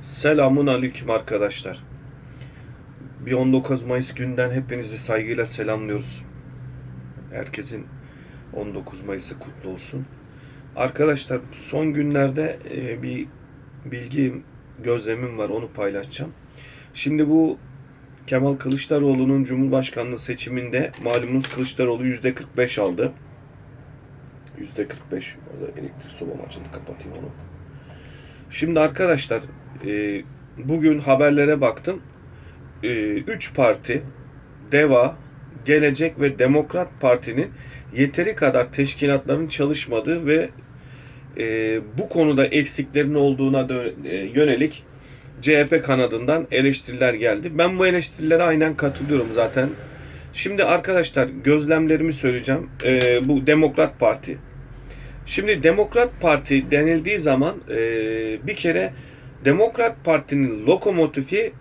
Selamun aleyküm arkadaşlar. Bir 19 Mayıs günden hepinizi saygıyla selamlıyoruz. Herkesin 19 Mayıs'ı kutlu olsun. Arkadaşlar son günlerde e, bir bilgi gözlemim var onu paylaşacağım. Şimdi bu Kemal Kılıçdaroğlu'nun Cumhurbaşkanlığı seçiminde malumunuz Kılıçdaroğlu %45 aldı. %45 orada elektrik sobam açıldı kapatayım onu. Şimdi arkadaşlar e, bugün haberlere baktım. E, üç parti DEVA, Gelecek ve Demokrat Parti'nin yeteri kadar teşkilatların çalışmadığı ve e, bu konuda eksiklerin olduğuna e, yönelik CHP kanadından eleştiriler geldi. Ben bu eleştirilere aynen katılıyorum zaten. Şimdi arkadaşlar gözlemlerimi söyleyeceğim. E, bu Demokrat Parti. Şimdi Demokrat Parti denildiği zaman e, bir kere Demokrat Parti'nin lokomotifi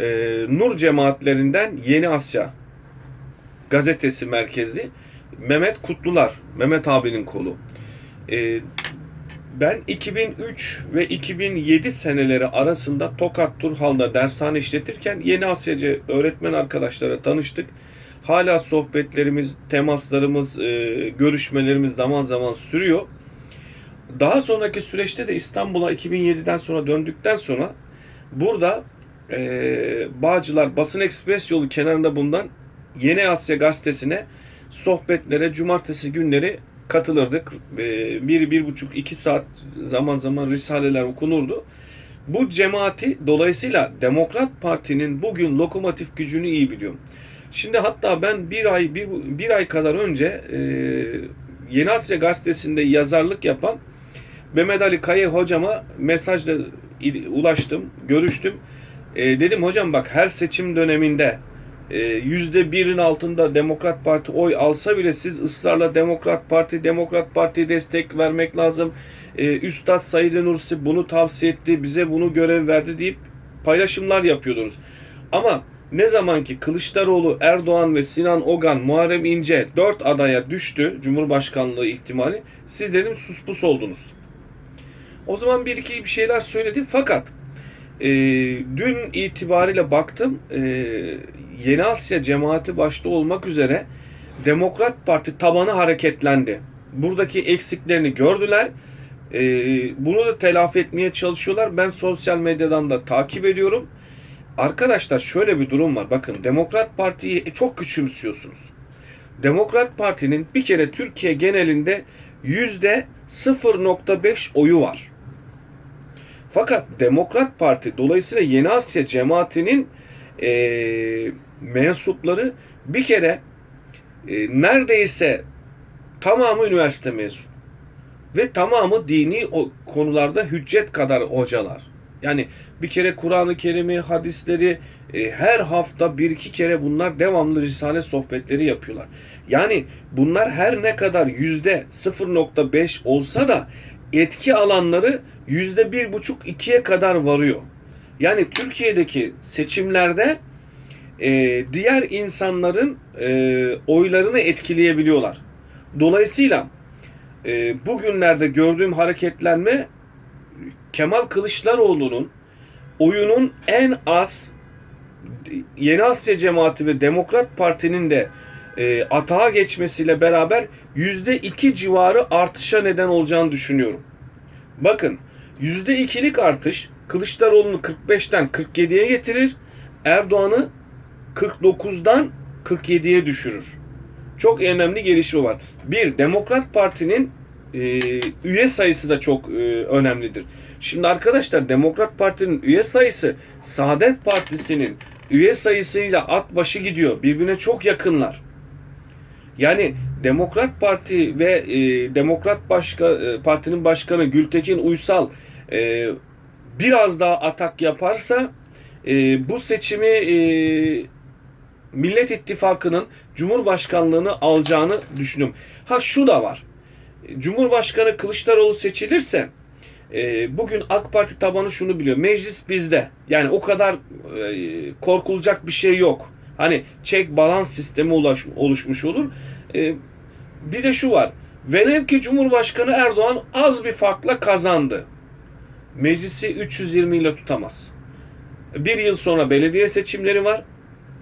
e, Nur cemaatlerinden Yeni Asya gazetesi merkezli Mehmet Kutlular, Mehmet abinin kolu. E, ben 2003 ve 2007 seneleri arasında Tokat Turhal'da dershane işletirken Yeni Asyacı öğretmen arkadaşlara tanıştık. Hala sohbetlerimiz, temaslarımız, e, görüşmelerimiz zaman zaman sürüyor. Daha sonraki süreçte de İstanbul'a 2007'den sonra döndükten sonra burada e, Bağcılar Basın Ekspres yolu kenarında bulunan Yeni Asya gazetesine sohbetlere cumartesi günleri katılırdık. E, bir, bir buçuk, iki saat zaman zaman risaleler okunurdu. Bu cemaati dolayısıyla Demokrat Parti'nin bugün lokomotif gücünü iyi biliyorum. Şimdi hatta ben bir ay bir, bir ay kadar önce e, Yeni Asya gazetesinde yazarlık yapan Mehmet Ali Kaya hocama mesajla ulaştım, görüştüm. E, dedim hocam bak her seçim döneminde e, yüzde birin altında Demokrat Parti oy alsa bile siz ısrarla Demokrat Parti, Demokrat Parti'ye destek vermek lazım. E, Üstad Said Nursi bunu tavsiye etti, bize bunu görev verdi deyip paylaşımlar yapıyordunuz. Ama ne zaman ki Kılıçdaroğlu, Erdoğan ve Sinan Ogan, Muharrem İnce dört adaya düştü Cumhurbaşkanlığı ihtimali. Siz dedim sus pus oldunuz. O zaman bir iki bir şeyler söyledi fakat e, dün itibariyle baktım e, Yeni Asya cemaati başta olmak üzere Demokrat Parti tabanı hareketlendi. Buradaki eksiklerini gördüler. E, bunu da telafi etmeye çalışıyorlar. Ben sosyal medyadan da takip ediyorum. Arkadaşlar şöyle bir durum var. Bakın Demokrat Parti'yi çok küçümsüyorsunuz. Demokrat Parti'nin bir kere Türkiye genelinde yüzde 0.5 oyu var. Fakat Demokrat Parti dolayısıyla Yeni Asya cemaatinin eee, mensupları bir kere e, neredeyse tamamı üniversite mezunu ve tamamı dini konularda hüccet kadar hocalar. Yani bir kere Kur'an-ı Kerim'i, hadisleri e, her hafta bir iki kere bunlar devamlı risale sohbetleri yapıyorlar. Yani bunlar her ne kadar yüzde 0.5 olsa da etki alanları yüzde bir buçuk ikiye kadar varıyor. Yani Türkiye'deki seçimlerde e, diğer insanların e, oylarını etkileyebiliyorlar. Dolayısıyla e, bugünlerde gördüğüm hareketlenme Kemal Kılıçdaroğlu'nun oyunun en az Yeni Asya Cemaati ve Demokrat Parti'nin de e, atağa geçmesiyle beraber yüzde iki civarı artışa neden olacağını düşünüyorum. Bakın yüzde ikilik artış Kılıçdaroğlu'nu 45'ten 47'ye getirir. Erdoğan'ı 49'dan 47'ye düşürür. Çok önemli gelişme var. Bir, Demokrat Parti'nin e, üye sayısı da çok e, önemlidir. Şimdi arkadaşlar Demokrat Parti'nin üye sayısı Saadet Partisi'nin üye sayısıyla at başı gidiyor. Birbirine çok yakınlar. Yani Demokrat Parti ve e, Demokrat Başka, e, Parti'nin başkanı Gültekin Uysal e, biraz daha atak yaparsa e, bu seçimi e, Millet İttifakı'nın Cumhurbaşkanlığını alacağını düşünüyorum. Ha şu da var. Cumhurbaşkanı Kılıçdaroğlu seçilirse e, bugün AK Parti tabanı şunu biliyor. Meclis bizde. Yani o kadar e, korkulacak bir şey yok. Hani çek balans sistemi ulaş, oluşmuş olur. E, bir de şu var. Velev ki Cumhurbaşkanı Erdoğan az bir farkla kazandı. meclisi 320 ile tutamaz. Bir yıl sonra belediye seçimleri var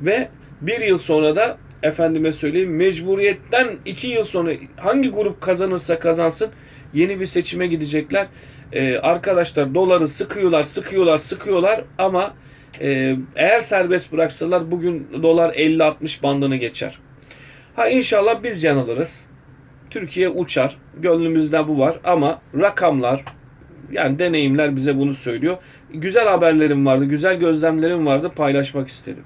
ve bir yıl sonra da efendime söyleyeyim mecburiyetten iki yıl sonra hangi grup kazanırsa kazansın yeni bir seçime gidecekler. Ee, arkadaşlar doları sıkıyorlar, sıkıyorlar, sıkıyorlar ama e, eğer serbest bıraksalar bugün dolar 50-60 bandını geçer. Ha inşallah biz yanılırız. Türkiye uçar. Gönlümüzde bu var ama rakamlar yani deneyimler bize bunu söylüyor. Güzel haberlerim vardı, güzel gözlemlerim vardı paylaşmak istedim.